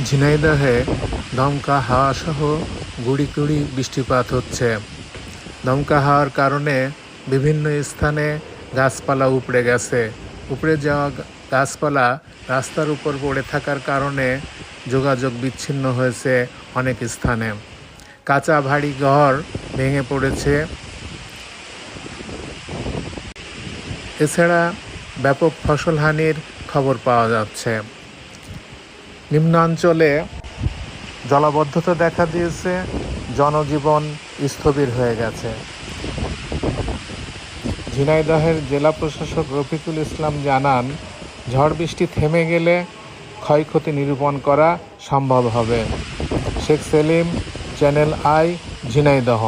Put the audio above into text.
ঝিনাইদহে দমকা হাওয়া সহ গুড়ি গুড়ি বৃষ্টিপাত হচ্ছে। দমকা হাওয়ার কারণে বিভিন্ন স্থানে গাছপালা উপড়ে গেছে। উপড়ে যাওয়া গাছপালা রাস্তার উপর পড়ে থাকার কারণে যোগাযোগ বিচ্ছিন্ন হয়েছে অনেক স্থানে। কাঁচা ভারী ঘর ভেঙে পড়েছে। এছাড়া ব্যাপক ফসলহানির খবর পাওয়া যাচ্ছে। নিম্নাঞ্চলে জলাবদ্ধতা দেখা দিয়েছে, জনজীবন স্থবির হয়ে গেছে। ঝিনাইদহের জেলা প্রশাসক রফিকুল ইসলাম জানান, ঝড় বৃষ্টি থেমে গেলে ক্ষয়ক্ষতি নিরূপণ করা সম্ভব হবে। Sheikh Selim, channel I, Jhenaidah.